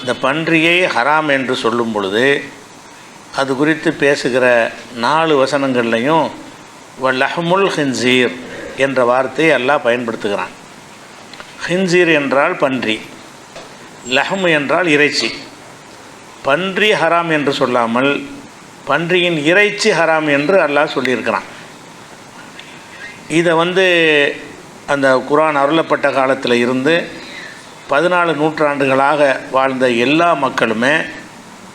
இந்த பன்றியை ஹராம் என்று சொல்லும் பொழுது அது குறித்து பேசுகிற நாலு வசனங்கள்லையும் லஹமுல் ஹின்சீர் என்ற வார்த்தையை எல்லாம் பயன்படுத்துகிறான். ஹின்சீர் என்றால் பன்றி லஹம் என்றால் இறைச்சி. பன்றி ஹராம் என்று சொல்லாமல் பன்றியின் இறைச்சி ஹராம் என்று அல்லாஹ் சொல்லியிருக்கிறான். இதை வந்து அந்த குரான் அருளப்பட்ட காலத்தில் இருந்து பதினாலு நூற்றாண்டுகளாக வாழ்ந்த எல்லா மக்களுமே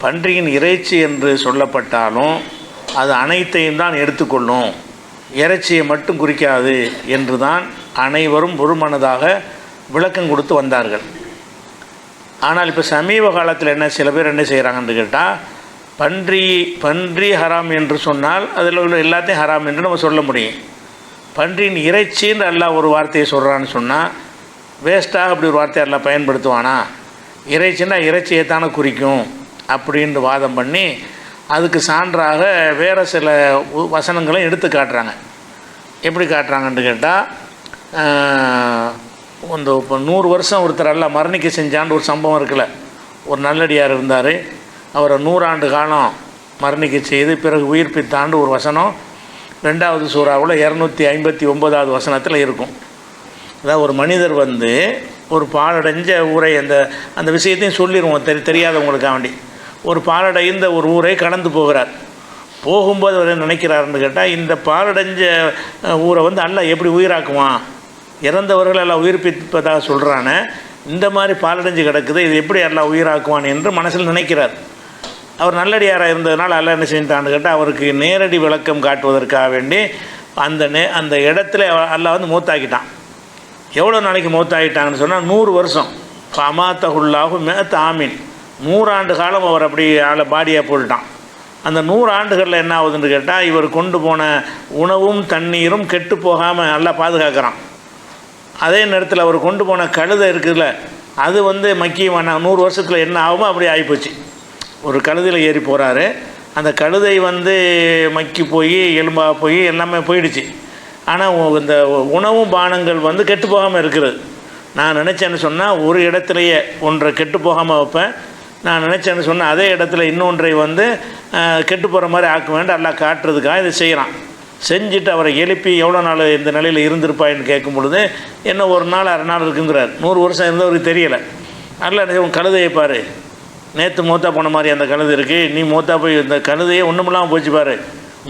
பன்றியின் இறைச்சி என்று சொல்லப்பட்டாலும் அது அனைத்தையும் தான் எடுத்துக்கொள்ளும். இறைச்சியை மட்டும் குறிக்காது என்று தான் அனைவரும் ஒருமனதாக விளக்கம் கொடுத்து வந்தார்கள். ஆனால் இப்போ சமீப காலத்தில் என்ன சில பேர் என்ன செய்கிறாங்கன்னு கேட்டால் பன்றி பன்றி ஹராம் என்று சொன்னால் அதில் உள்ள எல்லாத்தையும் ஹராம் என்று நம்ம சொல்ல முடியும். பன்றியின் இறைச்சின்னு எல்லாம் ஒரு வார்த்தையை சொல்கிறான்னு சொன்னால் வேஸ்ட்டாக அப்படி ஒரு வார்த்தையை எல்லாம் பயன்படுத்துவானா இறைச்சின்னா இறைச்சியை தானே குறிக்கும் அப்படின்னு வாதம் பண்ணி அதுக்கு சான்றாக வேறு சில வசனங்களையும் வசனங்களும் எடுத்து காட்டுறாங்க. எப்படி காட்டுறாங்கன்னு கேட்டால் இந்த இப்போ நூறு வருஷம் ஒருத்தர் எல்லாம் மரணிக்க செஞ்சான்னு ஒரு சம்பவம் இருக்குல்ல. ஒரு நல்லடியார் இருந்தார். அவரை நூறாண்டு காலம் மரணிக்க செய்து பிறகு உயிர்ப்பித்தாண்டு ஒரு வசனம் ரெண்டாவது சூறாவில் இரநூத்தி ஐம்பத்தி ஒம்போதாவது வசனத்தில் இருக்கும். அதாவது ஒரு மனிதர் வந்து ஒரு பாலடைஞ்ச ஊரை அந்த அந்த விஷயத்தையும் சொல்லிடுவோம் தெரி தெரியாதவங்களுக்காக வேண்டி. ஒரு பாலடைந்த ஒரு ஊரை கடந்து போகிறார். போகும்போது அவர் நினைக்கிறாருன்னு கேட்டால் இந்த பாலடைஞ்ச ஊரை வந்து அல்லாஹ் எப்படி உயிராக்குவான்? இறந்தவர்கள் எல்லாம் உயிர்ப்பிப்பதாக சொல்கிறானே இந்த மாதிரி பாலடைஞ்சு கிடக்குது இது எப்படி எல்லாம் உயிராக்குவான் என்று மனசில் நினைக்கிறார். அவர் நல்லடியாராக இருந்ததுனால அல்ல என்ன செஞ்சிட்டான்னு கேட்டால் அவருக்கு நேரடி விளக்கம் காட்டுவதற்காக வேண்டி அந்த நே அந்த இடத்துல அல்ல வந்து மூத்தாக்கிட்டான். எவ்வளோ நாளைக்கு மூத்தாகிட்டாங்கன்னு சொன்னால் நூறு வருஷம். ஃபமாத்தகுல்லாஹு மேத் ஆமீன். நூறாண்டு காலம் அவர் அப்படி ஆளை பாடியாக போட்டுட்டான். அந்த நூறு ஆண்டுகளில் என்ன ஆகுதுன்னு கேட்டால் இவர் கொண்டு போன உணவும் தண்ணீரும் கெட்டு போகாமல் நல்லா பாதுகாக்கிறான். அதே நேரத்தில் அவர் கொண்டு போன கழுதை இருக்குதுல்ல அது வந்து மக்கி நூறு வருஷத்தில் என்ன ஆகுமோ அப்படி ஆகிப்போச்சு ஒரு கழுதையில் ஏறி போகிறாரு அந்த கழுதை வந்து மக்கி போய் எலும்பாக போய் எல்லாமே போயிடுச்சு. ஆனால் இந்த உணவும் பானங்கள் வந்து கெட்டு போகாமல் இருக்கிறது நான் நினச்சேன்னு சொன்னால் ஒரு இடத்துலையே ஒன்றை கெட்டு போகாமல் வைப்பேன். நான் நினச்சேன்னு சொன்னால் அதே இடத்துல இன்னொன்றை வந்து கெட்டு போகிற மாதிரி ஆக்க வேண்டாம் எல்லாம் காட்டுறதுக்காக இதை செய்கிறான் செஞ்சுட்டு அவரை எழுப்பி எவ்வளோ நாள் இந்த நிலையில் இருந்திருப்பாயின்னு கேட்கும் பொழுது என்ன ஒரு நாள் அரை நாள் இருக்குங்கிறார். நூறு வருஷம் இருந்தவருக்கு தெரியலை. அல்ல உன் கழுதையை பாரு. நேற்று மூத்தா போன மாதிரி அந்த கழுது இருக்குது நீ மூத்தா போய் இந்த கழுதையே ஒன்றுமில்லாமல் போச்சு பாரு.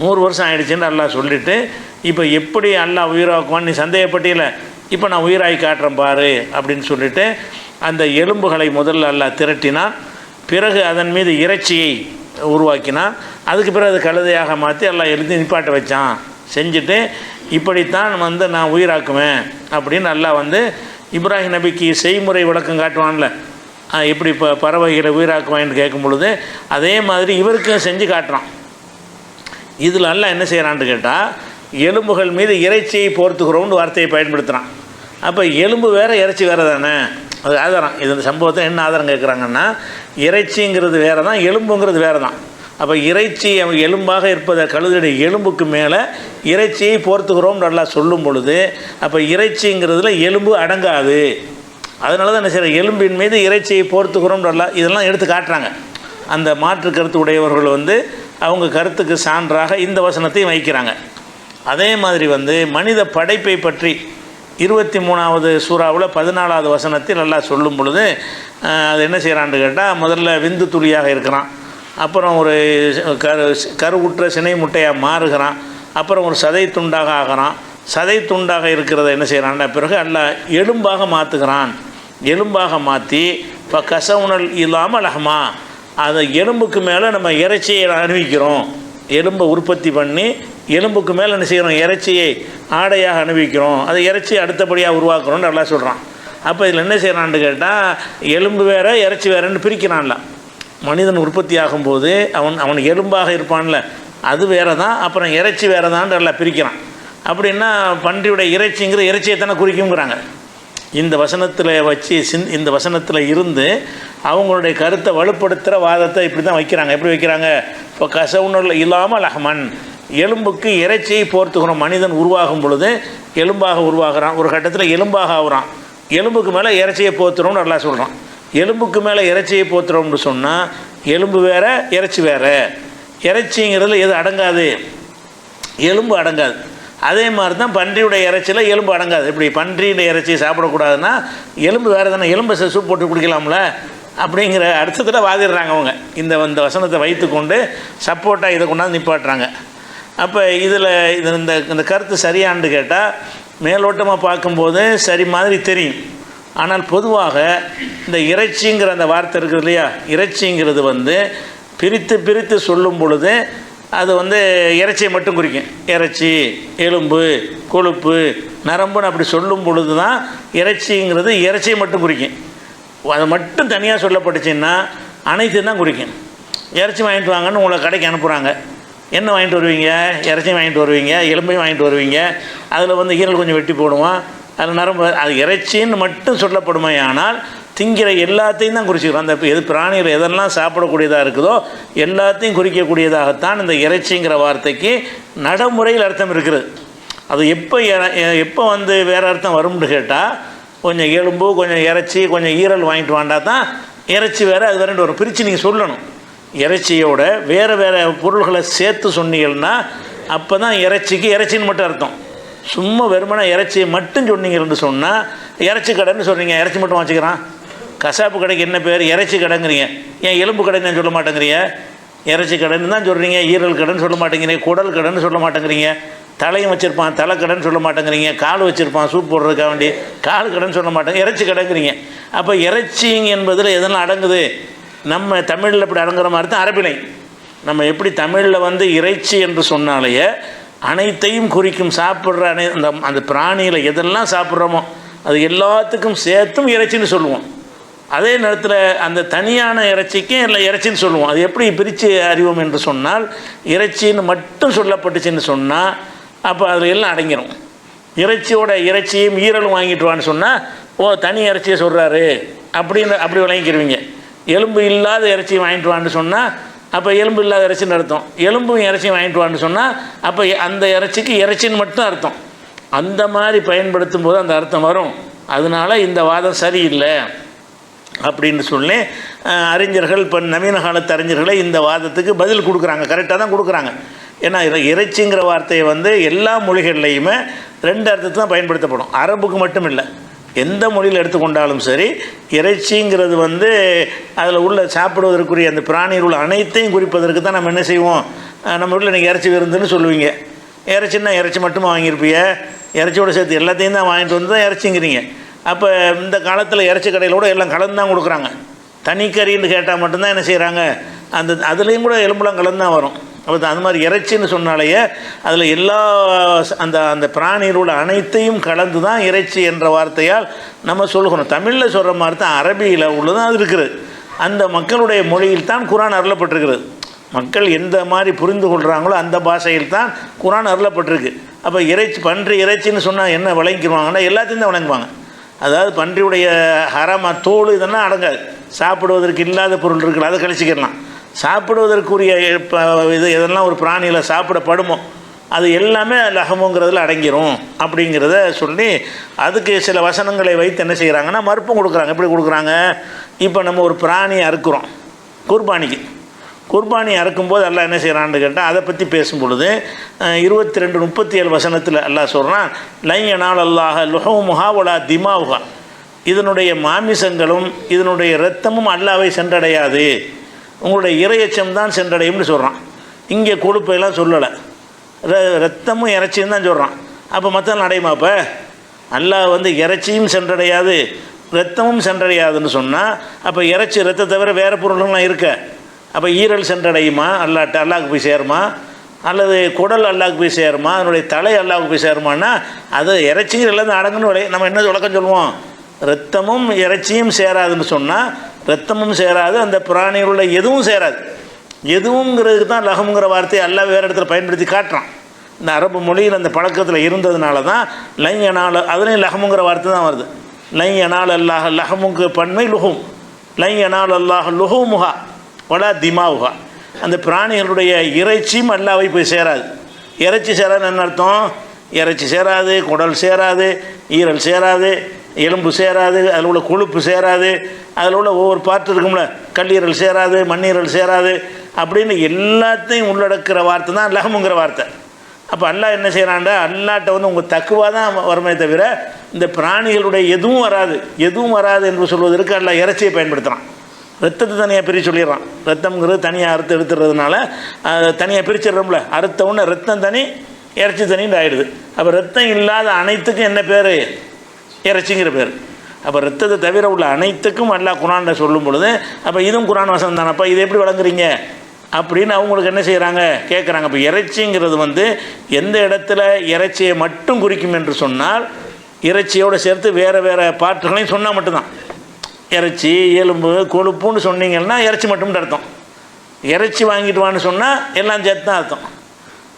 நூறு வருஷம் ஆயிடுச்சுன்னு நல்லா சொல்லிவிட்டு இப்போ எப்படி அல்லாஹ் உயிராக்குவான்னு நீ சந்தேகப்பட்டியல? இப்போ நான் உயிராகி காட்டுறேன் பாரு அப்படின்னு சொல்லிவிட்டு அந்த எலும்புகளை முதல்ல அல்லாஹ் திரட்டினான் பிறகு அதன் மீது இறைச்சியை உருவாக்கினான் அதுக்கு பிறகு அது கழுதையாக மாற்றி எல்லாம் எழுதி நிப்பாட்ட வச்சான். செஞ்சுட்டு இப்படித்தான் வந்து நான் உயிராக்குவேன் அப்படின்னு நல்லா வந்து இப்ராஹிம் நபிக்கு செய்முறை விளக்கம் காட்டுவான்ல. எப்படி இப்போ பறவைகளை உயிராக்குவான்னு கேட்கும் பொழுது அதே மாதிரி இவருக்கும் செஞ்சு காட்டுறான். இதில் எல்லாம் என்ன செய்கிறான்னு கேட்டால் எலும்புகள் மீது இறைச்சியை போர்த்துக்கிறோம்னு வார்த்தையை பயன்படுத்துகிறான் அப்போ எலும்பு வேறு இறைச்சி வேறு தானே? அது ஆதாரம். இது இந்த சம்பவத்தை என்ன ஆதாரம் கேட்குறாங்கன்னா இறைச்சிங்கிறது வேறு தான் எலும்புங்கிறது வேறு தான் அப்போ இறைச்சி அவன் எலும்பாக இருப்பதை கழுதையுடைய எலும்புக்கு மேலே இறைச்சியை போர்த்துக்கிறோம் நல்லா சொல்லும் பொழுது அப்போ இறைச்சிங்கிறதுல எலும்பு அடங்காது. அதனால தான் என்ன செய்கிற எலும்பின் மீது இறைச்சியை போர்த்துக்கிறோம் நல்லா இதெல்லாம் எடுத்து காட்டுறாங்க. அந்த மாற்று கருத்து உடையவர்கள் வந்து அவங்க கருத்துக்கு சான்றாக இந்த வசனத்தையும் வைக்கிறாங்க. அதே மாதிரி வந்து மனித படைப்பை பற்றி இருபத்தி மூணாவது சூறாவில் பதினாலாவது வசனத்தில் நல்லா சொல்லும் பொழுது அது என்ன செய்கிறான்னு கேட்டால் முதல்ல விந்து துளியாக இருக்கிறான். அப்புறம் ஒரு கரு கருவுற்ற சினை முட்டையாக மாறுகிறான். அப்புறம் ஒரு சதை துண்டாக ஆகிறான். சதை துண்டாக இருக்கிறத என்ன செய்கிறான்னா பிறகு அல்ல எலும்பாக மாற்றுகிறான் எலும்பாக மாற்றி இப்போ கசவுணல் இல்லாமல் அஹமா அதை எலும்புக்கு மேலே நம்ம இறைச்சியை அணிவிக்கிறோம். எலும்பை உற்பத்தி பண்ணி எலும்புக்கு மேலே என்ன செய்கிறோம் இறைச்சியை ஆடையாக அணிவிக்கிறோம். அதை இறைச்சி அடுத்தபடியாக உருவாக்குறோம்னு நல்லா சொல்கிறான் அப்போ இதில் என்ன செய்கிறான்னு கேட்டால் எலும்பு வேற இறைச்சி வேறன்னு பிரிக்கிறான்ல. மனிதன் உற்பத்தி ஆகும்போது அவன் அவன் எலும்பாக இருப்பான்ல. அது வேற தான் அப்புறம் இறைச்சி வேற தான் நல்லா பிரிக்கிறான். அப்படின்னா பன்றியுடைய இறைச்சிங்கிற இறைச்சியை தானே குறிக்குங்கிறாங்க இந்த வசனத்தில் வச்சு சின் இந்த வசனத்தில் இருந்து அவங்களுடைய கருத்தை வலுப்படுத்துகிற வாதத்தை இப்படி தான் வைக்கிறாங்க. எப்படி வைக்கிறாங்க? இப்போ கசவுணர்ல இல்லாமல் அஹமன் எலும்புக்கு இறைச்சியை போர்த்துக்கணும். மனிதன் உருவாகும் பொழுது எலும்பாக உருவாகிறான். ஒரு கட்டத்தில் எலும்பாக ஆகுறான். எலும்புக்கு மேலே இறைச்சியை போத்துறோம்னு நல்லா சொல்கிறான் எலும்புக்கு மேலே இறைச்சியை போத்துறோம்னு சொன்னால் எலும்பு வேற இறைச்சி வேற. இறைச்சிங்கிறதுல எது அடங்காது? எலும்பு அடங்காது. அதே மாதிரி தான் பன்றியுடைய இறைச்சியில் எலும்பு அடங்காது. இப்படி பன்றியுடைய இறைச்சி சாப்பிடக்கூடாதுன்னா எலும்பு வேறு தானே எலும்பை சூப் போட்டு குடிக்கலாம்ல? அப்படிங்கிற அர்த்தத்தில் வாதிடுறாங்க அவங்க. இந்த இந்த வசனத்தை வைத்துக்கொண்டு சப்போர்ட்டாக இதை கொண்டாந்து நிப்பாட்டுறாங்க. அப்போ இதில் இது இந்த இந்த கருத்து சரியான்னு கேட்டால் மேலோட்டமாக பார்க்கும்போது சரி மாதிரி தெரியும். ஆனால் பொதுவாக இந்த இறைச்சிங்கிற அந்த வார்த்தை இருக்குது இல்லையா? இறைச்சிங்கிறது வந்து பிரித்து பிரித்து சொல்லும் பொழுது அது வந்து இறைச்சியை மட்டும் குறிக்கும். இறைச்சி எலும்பு கொழுப்பு நரம்புன்னு அப்படி சொல்லும் பொழுது தான் இறைச்சிங்கிறது இறைச்சியை மட்டும் குறிக்கும். அது மட்டும் தனியாக சொல்லப்பட்டுச்சுன்னா அனைத்தையும் தான் குறிக்கும். இறைச்சி வாங்கிட்டு வாங்கன்னு உங்களை கடைக்கு அனுப்புகிறாங்க என்ன வாங்கிட்டு வருவீங்க? இறைச்சியும் வாங்கிட்டு வருவீங்க எலும்பையும் வாங்கிட்டு வருவீங்க. அதில் வந்து ஈரல் கொஞ்சம் வெட்டி போடுவோம். அது நரம்பு அது இறைச்சின்னு மட்டும் சொல்லப்படுமே ஆனால் திங்கிற எல்லாத்தையும் தான் குறிச்சிக்கிறோம் அந்த எது பிராணிகள் எதெல்லாம் சாப்பிடக்கூடியதாக இருக்குதோ எல்லாத்தையும் குறிக்கக்கூடியதாகத்தான் இந்த இறைச்சிங்கிற வார்த்தைக்கு நடைமுறையில் அர்த்தம் இருக்கிறது அது எப்போ எப்போ வந்து வேறு அர்த்தம் வரும்னு கேட்டால் கொஞ்சம் எலும்பு கொஞ்சம் இறைச்சி கொஞ்சம் ஈரல் வாங்கிட்டு வாண்டா தான் இறைச்சி வேறு அது வேறு வரும். பிரித்து நீங்கள் சொல்லணும். இறைச்சியோட வேறு வேறு பொருள்களை சேர்த்து சொன்னீங்கன்னா அப்போ தான் இறைச்சிக்கு இறைச்சின்னு மட்டும் அர்த்தம். சும்மா வெறுமனே இறைச்சியை மட்டும் சொன்னீங்கன்னு சொன்னால் இறைச்சி கடைன்னு சொல்கிறீங்க இறைச்சி மட்டும் வச்சுக்கிறான் கசாப்பு கடைக்கு என்ன பேர்? இறைச்சி கடைங்கிறீங்க. ஏன் எலும்பு கடைன்னு சொல்ல மாட்டேங்கிறீங்க? இறைச்சி கடைன்னு தான் சொல்கிறீங்க ஈரல் கடைன்னு சொல்ல மாட்டேங்கிறீங்க குடல் கடைன்னு சொல்ல மாட்டேங்கிறீங்க. தலையும் வச்சுருப்பான் தலை கடைன்னு சொல்ல மாட்டேங்கிறீங்க கால் வச்சுருப்பான் சூப் போடுறதுக்காக வேண்டி கால் கடைன்னு சொல்ல மாட்டேங்க இறைச்சி கடைங்கிறீங்க. அப்போ இறைச்சிங்க என்பதில் எதனால் அடங்குது? நம்ம தமிழில் இப்படி அடங்குற மாதிரி தான் அரபிலை நம்ம எப்படி தமிழில் வந்து இறைச்சி என்று சொன்னாலேயே அனைத்தையும் குறிக்கும் சாப்பிட்ற அனை அந்த அந்த பிராணியில் எதெல்லாம் சாப்பிட்றோமோ அது எல்லாத்துக்கும் சேர்த்தும் இறைச்சின்னு சொல்லுவோம். அதே நேரத்தில் அந்த தனியான இறைச்சிக்கும் இல்லை இறைச்சின்னு சொல்லுவோம். அது எப்படி பிரித்து அறிவோம் என்று சொன்னால் இறைச்சின்னு மட்டும் சொல்லப்பட்டுச்சுன்னு சொன்னால் அப்போ அதில் எல்லாம் அடங்கிடும் இறைச்சியோட இறைச்சியும் ஈரலும் வாங்கிட்டு வான்னு சொன்னால் ஓ தனி இறைச்சியை சொல்கிறாரு அப்படின்னு அப்படி விளங்கிக்கிருவீங்க. எலும்பு இல்லாத இறைச்சியும் வாங்கிட்டு வான்னு சொன்னால் அப்போ எலும்பு இல்லாத இறைச்சின்னு அர்த்தம். எலும்பும் இறைச்சியும் வாங்கிட்டு வான்னு சொன்னால் அப்போ அந்த இறைச்சிக்கு இறைச்சின்னு மட்டும் அர்த்தம். அந்த மாதிரி பயன்படுத்தும் போது அந்த அர்த்தம் வரும். அதனால இந்த வாதம் சரியில்லை அப்படின்னு சொல்லி அறிஞர்கள் இப்போ நவீன காலத்து அறிஞர்களே இந்த வாதத்துக்கு பதில் கொடுக்குறாங்க. கரெக்டாக தான் கொடுக்குறாங்க. ஏன்னா இறைச்சிங்கிற வார்த்தையை வந்து எல்லா மொழிகள்லையுமே ரெண்டு அர்த்தத்தை தான் பயன்படுத்தப்படும். அரபுக்கு மட்டும் இல்லை. எந்த மொழியில் எடுத்துக்கொண்டாலும் சரி இறைச்சிங்கிறது வந்து அதில் உள்ள சாப்பிடுவதற்குரிய அந்த பிராணியில் உள்ள அனைத்தையும் குறிப்பதற்கு தான் நம்ம என்ன செய்வோம்? நம்ம வீட்டில் நீங்கள் இறைச்சி விருந்துன்னு சொல்லுவீங்க. இறைச்சின்னா இறைச்சி மட்டும் வாங்கியிருப்பீங்க இறைச்சியோடு சேர்த்து எல்லாத்தையும் தான் வாங்கிட்டு வந்து தான் இறைச்சிங்கிறீங்க. அப்போ இந்த காலத்தில் இறைச்சி கடையில் கூட எல்லாம் கலந்து தான் கொடுக்குறாங்க. தனி கறின்னு கேட்டால் மட்டும்தான் என்ன செய்கிறாங்க அந்த அதுலேயும் கூட எலும்புலாம் கலந்து தான் வரும். அப்போ அந்த மாதிரி இறைச்சின்னு சொன்னாலேயே அதில் எல்லா அந்த அந்த பிராணிகளோட அனைத்தையும் கலந்து தான் இறைச்சி என்ற வார்த்தையால் நம்ம சொல்லுகிறோம். தமிழில் சொல்கிற மாதிரி தான் அரபியில் உள்ளதான் அது இருக்குது. அந்த மக்களுடைய மொழியில் தான் குரான் அருளப்பட்டிருக்கிறது. மக்கள் எந்த மாதிரி புரிந்து கொள்கிறாங்களோ அந்த பாஷையில் தான் குரான் அருளப்பட்டிருக்கு. அப்போ இறைச்சி பன்றி இறைச்சின்னு சொன்னால் என்ன விளங்கிடுவாங்கன்னா எல்லாத்தையும் தான் விளங்குவாங்க. அதாவது பன்றியுடைய ஹரமாக தோல் இதெல்லாம் அடங்காது. சாப்பிடுவதற்கு இல்லாத பொருள் இருக்குல்ல அதை கழிச்சிக்கிடலாம். சாப்பிடுவதற்குரிய இது எதெல்லாம் ஒரு பிராணியில் சாப்பிடப்படுமோ அது எல்லாமே லகமுங்கிறதுல அடங்கிரும் அப்படிங்கிறத சொல்லி அதுக்கு சில வசனங்களை வைத்து என்ன செய்கிறாங்கன்னா மறுப்பும் கொடுக்குறாங்க. எப்படி கொடுக்குறாங்க? இப்போ நம்ம ஒரு பிராணியை அறுக்கிறோம் குர்பானிக்கு. குர்பானி அறுக்கும்போது அல்லாஹ் என்ன செய்கிறான்னு கேட்டால் அதை பற்றி பேசும் பொழுது இருபத்தி ரெண்டு முப்பத்தி ஏழு வசனத்தில் அல்லாஹ் சொல்கிறான் லைய நாள் அல்லாஹ லுஹமுஹா ஒலா திமாவுகா இதனுடைய மாமிசங்களும் இதனுடைய இரத்தமும் அல்லாவை சென்றடையாது. உங்களுடைய இரையச்சம் தான் சென்றடையும்னு சொல்கிறான் இங்கே கொழுப்பையெல்லாம் சொல்லலை. ர- ரத்தமும் இறைச்சியும் தான் சொல்கிறான் அப்போ மற்ற அடையுமா அப்போ? அல்லாஹ் வந்து இறைச்சியும் சென்றடையாது ரத்தமும் சென்றடையாதுன்னு சொன்னால் அப்போ இறைச்சி ரத்தத்தை தவிர வேறு பொருள்கள்லாம் இருக்க? அப்போ ஈரல் சென்றடையுமா? அல்லாட்ட அல்லாஹ்க்கு போய் சேருமா? அல்லது குடல் அல்லாஹ் போய் சேருமா? அதனுடைய தலை அல்லாஹ் போய் சேருமான்னா அது இறைச்சியும் எல்லாம் அடங்குன்னு நம்ம என்ன விளக்கம் சொல்லுவோம்? ரத்தமும் இறைச்சியும் சேராதுன்னு சொன்னால் ரத்தமும் சேராது அந்த பிராணிகளில் எதுவும் சேராது. எதுவுங்கிறதுக்கு தான் லகம்ங்கிற வார்த்தையை அல்லாஹ் வேறு இடத்துல பயன்படுத்தி காட்டுறான். இந்த அரபு மொழியில் அந்த பழக்கத்தில் இருந்ததுனால தான் லையனால அதுலேயும் லகமுங்கிற வார்த்தை தான் வருது. லையனால் அல்லாஹ் லஹமுக்கு பன்மை லுஹும். லையனால் அல்லாஹ் லுஹுமுஹா வலா திமாவுகா அந்த பிராணிகளுடைய இறைச்சியும் அல்லாவை போய் சேராது. இறைச்சி சேராதுன்னு என்ன அர்த்தம்? இறைச்சி சேராது குடல் சேராது ஈரல் சேராது எலும்பு சேராது அதில் உள்ள கொழுப்பு சேராது அதில் உள்ள ஒவ்வொரு பார்ட் இருக்கும்ல கல்லீரல் சேராது மண்ணீரல் சேராது அப்படின்னு எல்லாத்தையும் உள்ளடக்கிற வார்த்தை தான் லகமுங்கிற வார்த்தை. அப்போ அல்லாஹ் என்ன செய்கிறான்டா அல்லாட்ட வந்து உங்கள் தக்குவாக தான் வருமே தவிர இந்த பிராணிகளுடைய எதுவும் வராது எதுவும் வராது என்று சொல்வதற்கு அல்லாஹ் இறைச்சியை பயன்படுத்துகிறான் ரத்தத்தை தனியாக பிரித்து சொல்லிடுறான். ரத்தம்ங்கிறது தனியாக அறுத்து எடுத்துறதுனால அதை தனியாக பிரிச்சிடுறோம்ல அறுத்த உடனே ரத்தம் தனி இறைச்சி தனின்னு ஆகிடுது அப்போ ரத்தம் இல்லாத அனைத்துக்கும் என்ன பேர்? இறைச்சிங்கிற பேர். அப்போ ரத்தத்தை தவிர உள்ள அனைத்துக்கும் அல்லாஹ் குரானில் சொல்லும் பொழுது அப்போ இதுவும் குரான் வசனம் தானப்பா இது எப்படி வழங்குறீங்க அப்படின்னு அவங்களுக்கு என்ன செய்கிறாங்க கேட்குறாங்க இப்போ இறைச்சிங்கிறது வந்து எந்த இடத்துல இறைச்சியை மட்டும் குறிக்கும் என்று சொன்னால் இறைச்சியோடு சேர்த்து வேறு வேறு பாட்டுகளையும் சொன்னால் மட்டும்தான். இறைச்சி எலும்பு கொழுப்புன்னு சொன்னீங்கன்னா இறைச்சி மட்டும்னு அர்த்தம். இறைச்சி வாங்கிட்டு வான்னு சொன்னால் எல்லாம் சேர்த்து தான் அர்த்தம்.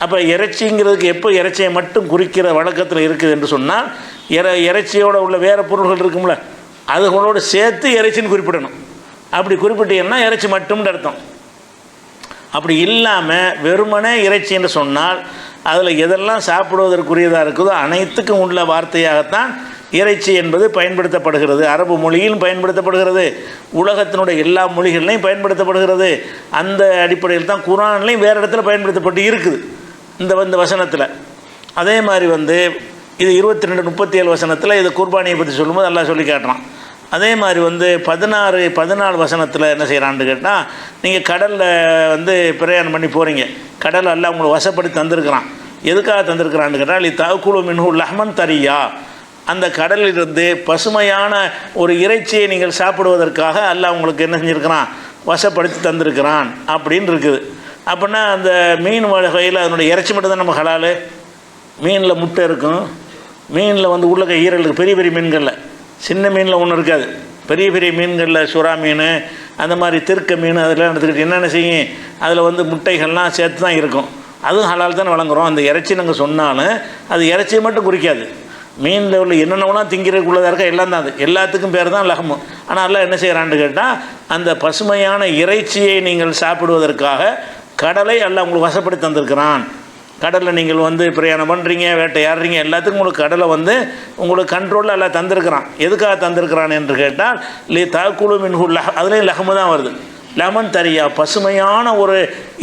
அப்போ இறைச்சிங்கிறதுக்கு எப்போ இறைச்சியை மட்டும் குறிக்கிற வழக்கத்தில் இருக்குது என்று சொன்னால் இற இறைச்சியோட உள்ள வேறு பொருள்கள் இருக்கும்ல அதுகளோடு சேர்த்து இறைச்சின்னு குறிப்பிடணும். அப்படி குறிப்பிட்டீங்கன்னா இறைச்சி மட்டும்னு அர்த்தம். அப்படி இல்லாமல் வெறுமனே இறைச்சி என்று சொன்னால் அதில் எதெல்லாம் சாப்பிடுவதற்குரியதாக இருக்குதோ அனைத்துக்கும் உள்ள வார்த்தையாகத்தான் இறைச்சி என்பது பயன்படுத்தப்படுகிறது. அரபு மொழியிலும் பயன்படுத்தப்படுகிறது. உலகத்தினுடைய எல்லா மொழிகள்லையும் பயன்படுத்தப்படுகிறது. அந்த அடிப்படையில் தான் குரான்லையும் வேறு இடத்துல பயன்படுத்தப்பட்டு இருக்குது. இந்த இந்த வசனத்தில். அதே மாதிரி வந்து இது இருபத்தி ரெண்டு முப்பத்தி ஏழு வசனத்தில் இது குர்பானியை பற்றி சொல்லும்போது எல்லாம் சொல்லி காட்டுறான். அதே மாதிரி வந்து பதினாறு பதினாலு வசனத்தில் என்ன செய்கிறான்னு கேட்டால் நீங்கள் கடலில் வந்து பிரயாணம் பண்ணி போகிறீங்க கடல் எல்லாம் உங்களை வசப்படுத்தி தந்திருக்கிறான். எதுக்காக தந்திருக்கிறான்னு கேட்டால் தகுழு மின்ஹு லஹ்மன் தரியா. அந்த கடலிலிருந்து பசுமையான ஒரு இறைச்சியை நீங்கள் சாப்பிடுவதற்காக அல்லாஹ் உங்களுக்கு என்ன செஞ்சுருக்கிறான்? வசப்படுத்தி தந்திருக்கிறான். அப்படின்னு இருக்குது. அப்படின்னா அந்த மீன் வகையில் அதனுடைய இறைச்சி மட்டும் தான் நம்ம ஹலால். மீனில் முட்டை இருக்கும். மீனில் வந்து உள்ள ஈரல் இருக்குது பெரிய பெரிய மீன்களில். சின்ன மீனில் ஒன்றும் இருக்காது. பெரிய பெரிய மீன்களில் சுறா மீன் அந்த மாதிரி திருக்க மீன் அதெல்லாம் எடுத்துக்கிட்டு என்னென்ன செய்யும்? அதில் வந்து முட்டைகள்லாம் சேர்த்து தான் இருக்கும். அதுவும் ஹலால் தான் வழங்குகிறோம் அந்த இறைச்சி நாங்கள் சொன்னாலும் அது இறைச்சியை மட்டும் குறிக்காது. மீனில் உள்ள என்னென்னலாம் திங்கிறதுக்குள்ளதாக இருக்க எல்லாம் தான் அது. எல்லாத்துக்கும் பேர் தான் லகமு ஆனால் எல்லாம் என்ன செய்கிறான்னு கேட்டால் அந்த பசுமையான இறைச்சியை நீங்கள் சாப்பிடுவதற்காக கடலை அல்ல உங்களுக்கு வசப்படி தந்திருக்கிறான். கடலில் நீங்கள் வந்து பிரயாணம் பண்ணுறீங்க வேட்டையாடுறீங்க எல்லாத்துக்கும் உங்களுக்கு கடலை வந்து உங்களுக்கு கண்ட்ரோலில் எல்லாம் தந்திருக்கிறான். எதுக்காக தந்திருக்கிறான் என்று கேட்டால் லி தாக்குழு மின்ஹு லஹ அதுலேயும் லஹமு தான் வருது. லெமன் தரியா பசுமையான ஒரு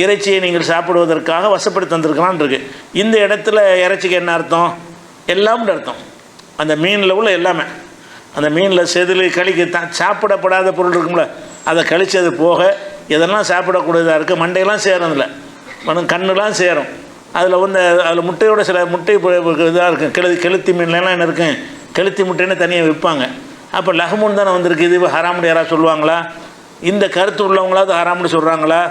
இறைச்சியை நீங்கள் சாப்பிடுவதற்காக வசப்படி தந்திருக்கிறான் இருக்குது இந்த இடத்துல இறைச்சிக்கு என்ன அர்த்தம்? எல்லாம்னு அர்த்தம். அந்த மீனில் உள்ள எல்லாமே. அந்த மீனில் செதில் கழிக்க தான் சாப்பிடப்படாத பொருள் இருக்கும்ல அதை கழித்தது போக இதெல்லாம் சாப்பிடக்கூடியதாக இருக்குது மண்டையெல்லாம் சேரும் அதில் மனம் கண்ணுலாம் சேரும். அதில் வந்து அதில் முட்டையோட சில முட்டை இதாக இருக்கும் கெளு கெளுத்தி மீன்லாம் என்ன இருக்கும் கெளுத்தி முட்டைன்னு தனியாக விற்பாங்க. அப்போ லஹமுன் தானே வந்திருக்கு. இது ஹராமுடைய யாராவது சொல்லுவாங்களா? இந்த கருத்து உள்ளவங்களாவது ஹராமுடி சொல்கிறாங்களா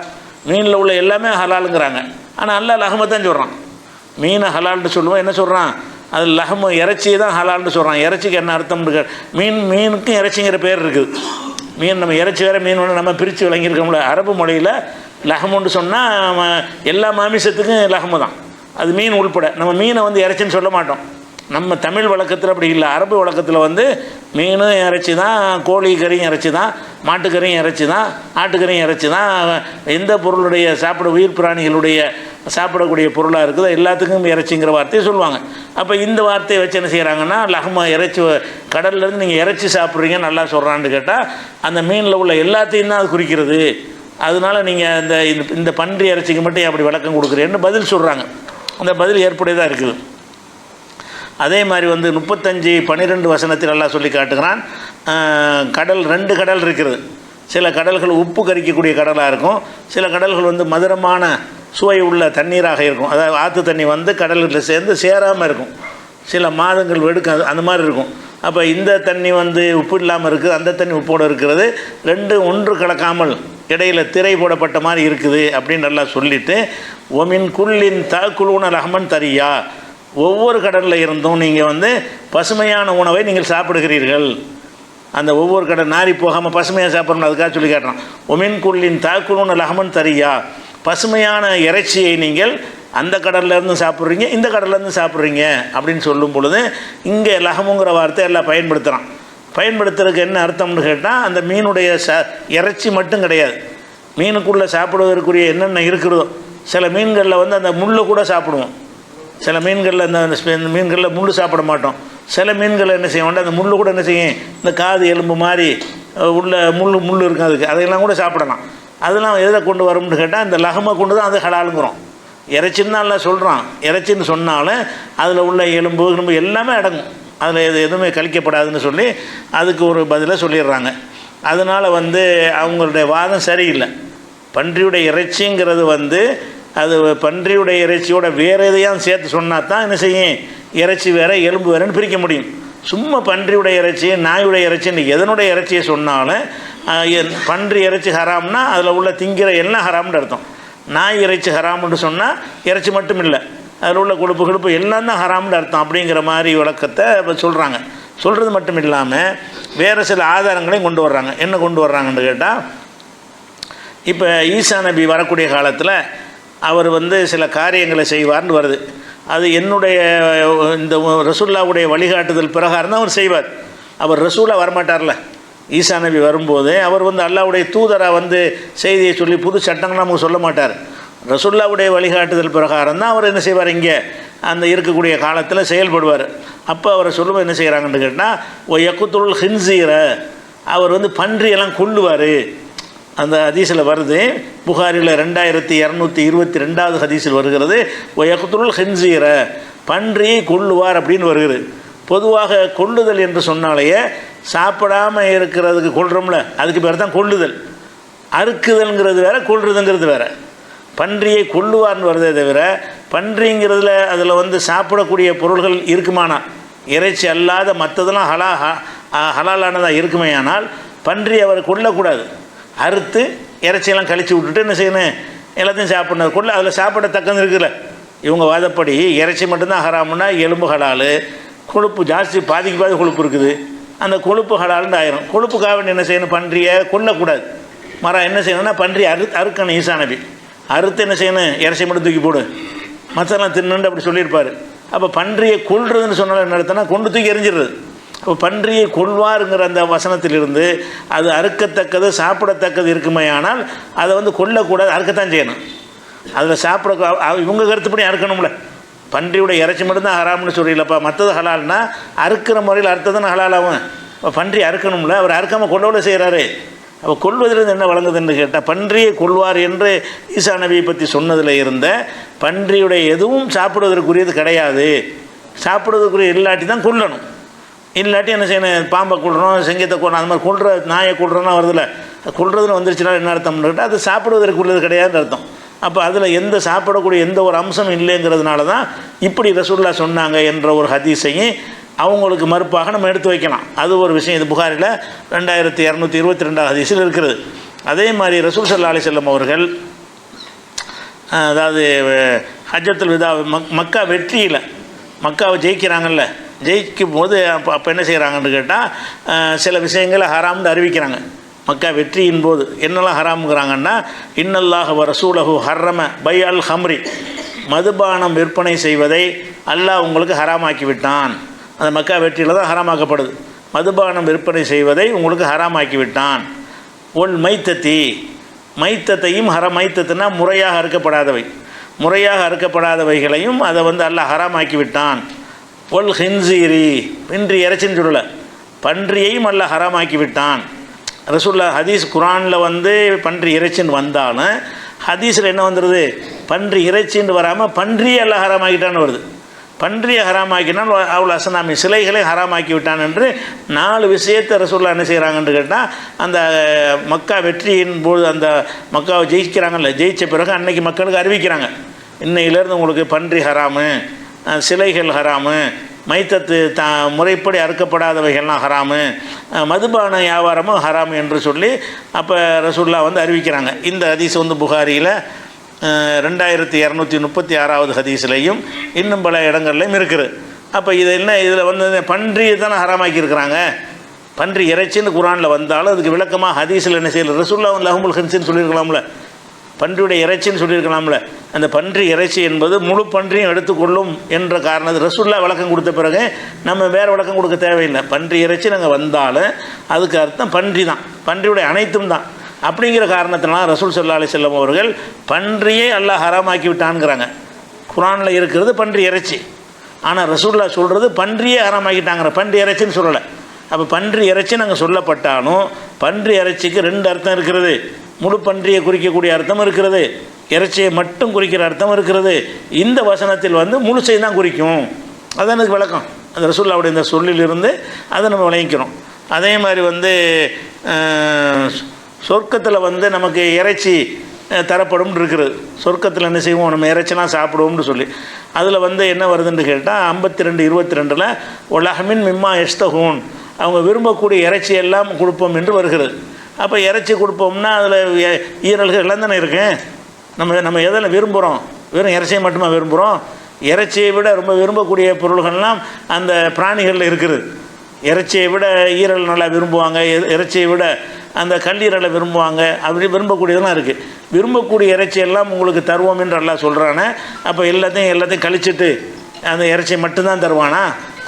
மீனில் உள்ள எல்லாமே ஹலாலுங்கிறாங்க. ஆனால் அல்லா லஹமை தான் சொல்கிறான் மீனை ஹலால்னு சொல்லுவோம் என்ன சொல்கிறான் அது லஹமு இறைச்சி தான் ஹலால்னு சொல்கிறான் இறைச்சிக்கு என்ன அர்த்தம் இருக்கு மீன் மீனுக்கும் இறைச்சிங்கிற பேர் இருக்குது. மீன் நம்ம இறைச்சி வேறு மீன் ஒன்று நம்ம பிரித்து விளங்கியிருக்கோம்ல. அரபு மொழியில் லஹமுன்னு சொன்னால் எல்லா மாமிசத்துக்கும் லஹமு தான். அது மீன் உள்பட. நம்ம மீனை வந்து இறைச்சின்னு சொல்ல மாட்டோம். நம்ம தமிழ் வழக்கத்தில் அப்படி இல்லை. அரபு வழக்கத்தில் வந்து மீனும் இறைச்சி தான் கோழி கறியும் இறைச்சி தான் மாட்டுக்கறியும் இறைச்சி தான் ஆட்டுக்கறியும் இறைச்சி தான். எந்த பொருளுடைய சாப்பிட உயிர் பிராணிகளுடைய சாப்பிடக்கூடிய பொருளாக இருக்குதோ எல்லாத்துக்கும் இறைச்சிங்கிற வார்த்தையை சொல்லுவாங்க. அப்போ இந்த வார்த்தையை வச்சு என்ன செய்கிறாங்கன்னா லஹ்மா இறைச்சி கடல்லேருந்து நீங்கள் இறைச்சி சாப்பிட்றீங்க நல்லா சொல்கிறான்னு கேட்டால் அந்த மீனில் உள்ள எல்லாத்தையும் தான் அது குறிக்கிறது. அதனால நீங்கள் இந்த இந்த- இந்த பன்றி இறைச்சிக்கு மட்டும் ஏன் அப்படி விளக்கம் கொடுக்குறேன்னு பதில் சொல்கிறாங்க அந்த பதில் ஏற்புடையதாக இருக்குது. அதே மாதிரி வந்து முப்பத்தஞ்சு பன்னிரெண்டு வசனத்தில் எல்லாம் சொல்லி காட்டுகிறான் கடல் ரெண்டு கடல் இருக்கிறது சில கடல்கள் உப்பு கரிக்கக்கூடிய கடலாக இருக்கும். சில கடல்கள் வந்து மதுரமான சுவை உள்ள தண்ணீராக இருக்கும். அதாவது ஆற்று தண்ணி வந்து கடல்களில் சேர்ந்து சேராமல் இருக்கும். சில மாதங்கள் வெடுக்கும் அது அந்த மாதிரி இருக்கும். அப்போ இந்த தண்ணி வந்து உப்பு இல்லாமல் இருக்குது அந்த தண்ணி உப்போடு இருக்கிறது. ரெண்டு ஒன்று கலக்காமல் இடையில திரை போடப்பட்ட மாதிரி இருக்குது அப்படின்னு நல்லா சொல்லிட்டு ஒமின் குள்ளின் தாக்குழுன ரஹமன் தரியா. ஒவ்வொரு கடலில் இருந்தும் நீங்கள் வந்து பசுமையான உணவை நீங்கள் சாப்பிடுகிறீர்கள். அந்த ஒவ்வொரு கடல் நாரி போகாமல் பசுமையாக சாப்பிடணும் அதுக்காக சொல்லி காட்டுறான். ஒமின் குள்ளின் தாக்குழுன லஹமன் தரியா. பசுமையான இறைச்சியை நீங்கள் அந்த கடல்லேருந்து சாப்பிட்றீங்க இந்த கடல்லேருந்து சாப்பிட்றீங்க அப்படின்னு சொல்லும் பொழுது இங்கே லகமுங்கிற வார்த்தை எல்லாம் பயன்படுத்துகிறான் பயன்படுத்துறதுக்கு என்ன அர்த்தம்னு கேட்டால் அந்த மீனுடைய ச இறைச்சி மட்டும் கிடையாது. மீனுக்குள்ளே சாப்பிடுவதற்குரிய என்னென்ன இருக்கிறதோ சில மீன்களில் வந்து அந்த முள்ளை கூட சாப்பிடுவோம். சில மீன்களில் அந்த மீன்களில் முள் சாப்பிட மாட்டோம். சில மீன்கள் என்ன செய்ய அந்த முள் கூட என்ன செய்யும்? இந்த காது எலும்பு மாதிரி உள்ள முள் முள் இருக்கும் அதுக்கு. அதையெல்லாம் கூட சாப்பிடலாம். அதெல்லாம் எதில் கொண்டு வரும்னு கேட்டால் இந்த லகமை கொண்டு தான் அது ஹலாலுங்கிறோம். இறைச்சின்னு நல்லா சொல்கிறான் இறைச்சின்னு சொன்னாலும் அதில் உள்ள எலும்பு எலும்பு எல்லாமே அடங்கும். அதில் எது எதுவுமே கழிக்கப்படாதுன்னு சொல்லி அதுக்கு ஒரு பதிலை சொல்லிடுறாங்க. அதனால் வந்து அவங்களுடைய வாதம் சரியில்லை. பன்றியுடைய இறைச்சிங்கிறது வந்து அது பன்றியுடைய இறைச்சியோட வேறு எதையும் சேர்த்து சொன்னால் தான் என்ன செய்யும்? இறைச்சி வேற எலும்பு வேறேன்னு பிரிக்க முடியும். சும்மா பன்றியுடைய இறைச்சி நாயுடைய இறைச்சின்னு எதனுடைய இறைச்சியை சொன்னாலும் என் பன்றி இறைச்சி ஹராம்னா அதில் உள்ள திங்கிற எல்லாம் ஹராம்னு அர்த்தம். நாய் இறைச்சி ஹராம்னு சொன்னால் இறைச்சி மட்டும் இல்லை. அதில் உள்ள கொழுப்பு கொழுப்பு எல்லாம் தான் ஹராம்னு அர்த்தம் அப்படிங்கிற மாதிரி விளக்கத்தை இப்போ சொல்கிறாங்க சொல்கிறது மட்டும் இல்லாமல் வேறு சில ஆதாரங்களையும் கொண்டு வர்றாங்க. என்ன கொண்டு வர்றாங்கன்னு கேட்டால் இப்போ ஈசா நபி வரக்கூடிய காலத்தில் அவர் வந்து சில காரியங்களை செய்வார்னு வருது. அது என்னுடைய இந்த ரசூல்லாவுடைய வழிகாட்டுதல் பிரகாரம் தான் அவர் செய்வார். அவர் ரசூலா வரமாட்டார்ல. ஈசா நபி வரும்போது அவர் வந்து அல்லாவுடைய தூதராக வந்து செய்தியை சொல்லி புது சட்டங்கள் நமக்கு சொல்ல மாட்டார். ரசுல்லாவுடைய வழிகாட்டுதல் பிரகாரம் தான் அவர் என்ன செய்வார் இங்கே. அந்த இருக்கக்கூடிய காலத்தில் செயல்படுவார். அப்போ அவரை சொல்லுவோம் என்ன செய்கிறாங்கன்னு கேட்டால் ஓ யக்குத்துல் ஹின்சீர. அவர் வந்து பன்றியெல்லாம் கொள்ளுவார் அந்த ஹதீஸில் வருது. புகாரில் ரெண்டாயிரத்தி இரநூத்தி இருபத்தி ரெண்டாவது ஹதீஸில் வருகிறது. ஒயகுத்துருள் ஹென்சீர பன்றியை கொள்ளுவார் அப்படின்னு வருகிறது. பொதுவாக கொள்ளுதல் என்று சொன்னாலேயே சாப்பிடாம இருக்கிறதுக்கு கொள்கிறோம்ல அதுக்கு பேர் தான் கொள்ளுதல். அறுக்குதல்ங்கிறது வேற கொள்றதுங்கிறது வேறு. பன்றியை கொள்ளுவார்னு வருதே தவிர பன்றிங்கிறதுல அதில் வந்து சாப்பிடக்கூடிய பொருள்கள் இருக்குமானா? இறைச்சி அல்லாத மற்றதெல்லாம் ஹலா ஹ- இருக்குமே ஆனால் இருக்குமேயானால் பன்றி அவர் கொள்ளக்கூடாது அறுத்து இறைச்சியெல்லாம் கழித்து விட்டுட்டு என்ன செய்யணும்? எல்லாத்தையும் சாப்பிட்ணும். கொள்ள அதில் சாப்பிடத்தக்கது இருக்குல்ல. இவங்க வாதப்படி இறைச்சி மட்டும்தான் ஹராமுன்னா எலும்பு ஹலால் கொழுப்பு ஜாஸ்தி பாதிக்கு பாதி கொழுப்பு இருக்குது. அந்த கொழுப்பு ஹலால்னு ஆயிரும். கொழுப்புக்காக வேண்டி என்ன செய்யணும்? பன்றியை கொல்லக்கூடாது. மரம் என்ன செய்யணும்னா பன்றி அறு அறுக்கணும் ஈசா நபி அறுத்து என்ன செய்யணும்? இறைச்சி மட்டும் தூக்கி போடு. மற்றெல்லாம் தின்னுண்டு அப்படி சொல்லியிருப்பார். அப்போ பன்றியை கொள்றதுன்னு சொன்னாலும் என்ன நடத்தினா கொண்டு தூக்கி எரிஞ்சிடுறது இப்போ பன்றியை கொள்வாருங்கிற அந்த வசனத்திலிருந்து அது அறுக்கத்தக்கது சாப்பிடத்தக்கது இருக்குமே ஆனால் அதை வந்து கொல்லக்கூடாது அறுக்கத்தான் செய்யணும். அதில் சாப்பிட இவங்க கருத்துப்படி அறுக்கணும்ல. பன்றியோட இறைச்சி மட்டும்தான் ஹராம்னு சொல்லிடலப்பா மற்றது ஹலால்னா அறுக்கிற முறையில் அறுத்ததுன்னு ஹலாலாகும் இப்போ பன்றி அறுக்கணும்ல அவர் அறுக்காமல் கொள்ளவில் செய்கிறாரு அப்போ கொள்வதிலிருந்து என்ன வழங்குதுன்னு கேட்டால் பன்றியை கொள்வார் என்று ஈசா நபியை பற்றி சொன்னதில் இருந்த பன்றியுடைய எதுவும் சாப்பிடுவதற்குரியது கிடையாது. சாப்பிடுவதற்குரிய இல்லாட்டி தான் கொல்லணும். இல்லாட்டி என்ன செய்யணும் பாம்பை கொள்றோம் செங்கத்தை கொள்றோம் அந்த மாதிரி கொள்ற நாயை கொள்றோன்னா வருதுல கொள்றதுன்னு வந்துருச்சுன்னா என்ன அர்த்தம்னு கேட்டால் அது சாப்பிடுவதற்கு உள்ளது கிடையாதுன்னு அர்த்தம். அப்போ அதில் எந்த சாப்பிடக்கூடிய எந்த ஒரு அம்சம் இல்லைங்கிறதுனால தான் இப்படி ரசூல்லா சொன்னாங்க என்ற ஒரு ஹதீஸையும் அவங்களுக்கு மறுப்பாக நம்ம எடுத்து வைக்கலாம். அது ஒரு விஷயம். இது புகாரில் ரெண்டாயிரத்தி இரநூத்தி இருபத்தி ரெண்டாவது ஹதீஸில் இருக்கிறது. அதே மாதிரி ரசூல் சல்லா அலி செல்லம் அவர்கள் அதாவது ஹஜ்ஜத்துல் விதா மக் மக்கா வெற்றியில் மக்காவை ஜெயிக்கிறாங்கல்ல ஜெயிக்கும் போது அப்போ அப்போ என்ன செய்கிறாங்கன்னு கேட்டால் சில விஷயங்களை ஹராம்னு அறிவிக்கிறாங்க. மக்கா வெற்றியின் போது என்னெல்லாம் ஹராமுங்கிறாங்கன்னா இன்னல்லாக வர சூலகு ஹர்ரம பை அல் ஹம்ரி. மதுபானம் விற்பனை செய்வதை அல்லாஹ் உங்களுக்கு ஹராமாக்கி விட்டான். அந்த மக்கா வெற்றியில் தான் ஹராமாக்கப்படுது. மதுபானம் விற்பனை செய்வதை உங்களுக்கு ஹராமாக்கி விட்டான். ஒன் மைத்தத்தி. மைத்தத்தையும் ஹர மைத்தத்துனா முறையாக அறுக்கப்படாதவை. முறையாக அறுக்கப்படாதவைகளையும் அதை வந்து அல்லாஹ் ஹராமாக்கி விட்டான். ஒல் ஹின்சீரி. இன்று இறைச்சின்னு சொல்லலை. பன்றியையும் அல்ல ஹராமாக்கி விட்டான். ரசூல்லா ஹதீஸ் குரானில் வந்து பன்றி இறைச்சின்னு வந்தாலும் ஹதீஸில் என்ன வந்துடுது பன்றி இறைச்சின்னு வராமல் பன்றியை அல்ல ஹராமாக்கிட்டான்னு வருது. பன்றியை ஹராமாக்கினால் அவ்வளோ அசனாமி சிலைகளை ஹராமாக்கி விட்டான் என்று நாலு விஷயத்தை ரசூல்லா என்ன செய்கிறாங்கன்னு கேட்டால் அந்த மக்கா வெற்றியின் போது அந்த மக்காவை ஜெயிக்கிறாங்கல்ல ஜெயிச்ச பிறகு அன்னைக்கு மக்களுக்கு அறிவிக்கிறாங்க. இன்னையிலேருந்து உங்களுக்கு பன்றி ஹராமு. சிலைகள் ஹராமு. மைத்தத்து த முறைப்படி அறுக்கப்படாதவைகள்லாம் ஹராமு. மதுபான வியாபாரமும் ஹராமு என்று சொல்லி அப்போ ரசுல்லா வந்து அறிவிக்கிறாங்க. இந்த ஹதீஸ் வந்து புகாரியில் ரெண்டாயிரத்தி இரநூத்தி முப்பத்தி ஆறாவது ஹதீஸ்லையும் இன்னும் பல இடங்கள்லையும் இருக்குது. அப்போ இது என்ன இதில் வந்து பன்றியை தானே ஹராமாக்கியிருக்கிறாங்க பன்றி இறைச்சின்னு குரானில் வந்தாலும் அதுக்கு விளக்கமாக ஹதீஸில் என்ன செய்யல ரசுல்லா வந்து லஹமுல் ஹன்சின்னு சொல்லியிருக்கலாம்ல. பன்றியுடைய இறைச்சின்னு சொல்லியிருக்கலாம்ல. அந்த பன்றி இறைச்சி என்பது முழு பன்றியும் எடுத்துக்கொள்ளும் என்ற காரணத்து ரசுல்லா விளக்கம் கொடுத்த பிறகு நம்ம வேறு விளக்கம் கொடுக்க தேவையில்லை. பன்றி இறைச்சி நாங்கள் வந்தாலும் அதுக்கு அர்த்தம் பன்றி தான். பன்றியுடைய அனைத்தும் தான். அப்படிங்கிற காரணத்தினால ரசூல் சல்லா அலி செல்லம் அவர்கள் பன்றியை அல்லாஹ் ஹராமாக்கி விட்டான்ங்கிறாங்க குரானில் இருக்கிறது பன்றி இறைச்சி. ஆனால் ரசூல்லா சொல்கிறது பன்றியே ஹராமாக்கிட்டாங்கிற பன்றி இறைச்சின்னு சொல்லலை. அப்போ பன்றி இறைச்சி நாங்கள் சொல்லப்பட்டாலும் பன்றி இறைச்சிக்கு ரெண்டு அர்த்தம் இருக்கிறது. முழு பன்றியை குறிக்கக்கூடிய அர்த்தம் இருக்கிறது. இறைச்சியை மட்டும் குறிக்கிற அர்த்தம் இருக்கிறது. இந்த வசனத்தில் வந்து முழுசை தான் குறிக்கும். அதான் எனக்கு விளக்கம். அந்த ரசூல்லாவுடைய இந்த சொல்லிலிருந்து அதை நம்ம விளங்கிக்கிறோம். அதே மாதிரி வந்து சொர்க்கத்தில் வந்து நமக்கு இறைச்சி தரப்படும் இருக்கிறது சொர்க்கத்தில் என்ன செய்வோம்? நம்ம இறைச்சிலாம் சாப்பிடுவோம்னு சொல்லி. அதில் வந்து என்ன வருதுன்னு கேட்டால் ஐம்பத்தி ரெண்டு இருபத்தி ரெண்டில் உலகமின் மிம்மா எஸ்தகூன் அவங்க விரும்பக்கூடிய இறைச்சி எல்லாம் கொடுப்போம் என்று வருகிறது. அப்போ இறைச்சி கொடுப்போம்னா அதில் ஈரல்கள் இளந்தனை தானே இருக்கு? நம்ம நம்ம எதில் விரும்புகிறோம் வெறும் இறைச்சியை மட்டுமா விரும்புகிறோம் இறைச்சியை விட ரொம்ப விரும்பக்கூடிய பொருள்கள்லாம் அந்த பிராணிகளில் இருக்குது. இறைச்சியை விட ஈரல் நல்லா விரும்புவாங்க. இறைச்சியை விட அந்த கல்லீரலை விரும்புவாங்க. அப்படி விரும்பக்கூடியதெல்லாம் இருக்குது விரும்பக்கூடிய இறைச்சி எல்லாம் உங்களுக்கு தருவோம் என்று எல்லாம் சொல்கிறானே அப்போ எல்லாத்தையும் எல்லாத்தையும் கழிச்சிட்டு அந்த இறைச்சியை மட்டும்தான் தருவானா?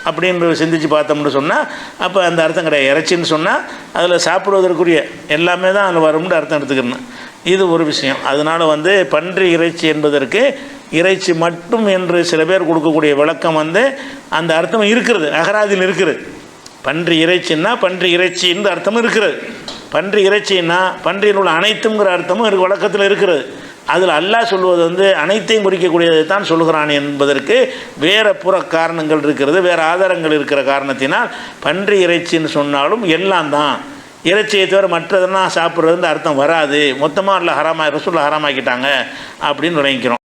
அப்படின்னு சிந்திச்சு பார்த்தோம்னு சொன்னால் அப்போ அந்த அர்த்தம் கிடையாது. இறைச்சின்னு சொன்னால் அதில் சாப்பிடுவதற்குரிய எல்லாமே தான் அதில் வரும்னு அர்த்தம் எடுத்துக்கணும். இது ஒரு விஷயம். அதனால் வந்து பன்றி இறைச்சி என்பதற்கு இறைச்சி மட்டும் என்று சில பேர் கொடுக்கக்கூடிய விளக்கம் வந்து அந்த அர்த்தம் இருக்கிறது. அகராதியில் இருக்கிறது பன்றி இறைச்சின்னா பன்றி இறைச்சின்னு அர்த்தமும் இருக்கிறது. பன்றி இறைச்சின்னா பன்றியில் உள்ள அனைத்துங்கிற அர்த்தமும் இருக்கு வழக்கத்தில் இருக்கிறது. அதில் அல்லாஹ் சொல்வது வந்து அனைத்தையும் குறிக்கக்கூடியதை தான் சொல்கிறான் என்பதற்கு வேறு புற காரணங்கள் இருக்கிறது வேறு ஆதாரங்கள் இருக்கிற காரணத்தினால் பன்றி இறைச்சின்னு சொன்னாலும் எல்லாம் தான். இறைச்சியை தவிர மற்றதெல்லாம் சாப்பிட்றது அர்த்தம் வராது. மொத்தமாக இல்லை ஹராமா ரசூலில் ஹராமாக்கிட்டாங்க அப்படின்னு விளங்கிக்கிறோம்.